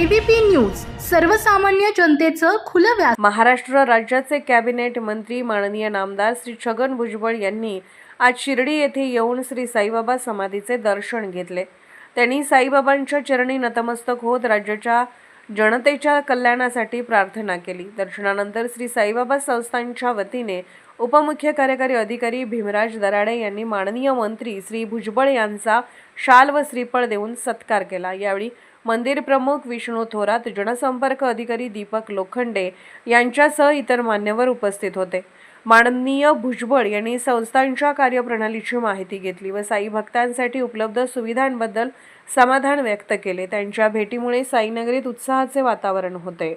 ABP news सर्वसामान्य जनतेचं खुलं व्यास महाराष्ट्र राज्याचे कॅबिनेट मंत्री माननीय नामदार श्री छगन भुजबळ यांनी आज शिर्डी येथे येऊन श्री साईबाबा समाधीचे दर्शन घेतले. त्यांनी साईबाबांच्या चरणी नतमस्तक होत राज्याच्या जनतेच्या कल्याणासाठी प्रार्थना केली. दर्शनानंतर श्री साईबाबा संस्थांच्या वतीने उपमुख्य कार्यकारी अधिकारी भीमराज दराडे यांनी माननीय मंत्री श्री भुजबळ यांचा शाल व श्रीफळ देऊन सत्कार केला. यावेळी मंदिर प्रमुख विष्णू थोरात जनसंपर्क अधिकारी दीपक लोखंडे यांच्यासह इतर मान्यवर उपस्थित होते. माननीय भुजबळ यांनी संस्थांच्या कार्यप्रणालीची माहिती घेतली व साई भक्तांसाठी उपलब्ध सुविधांबद्दल समाधान व्यक्त केले. त्यांच्या भेटीमुळे साईनगरीत उत्साहाचे वातावरण होते.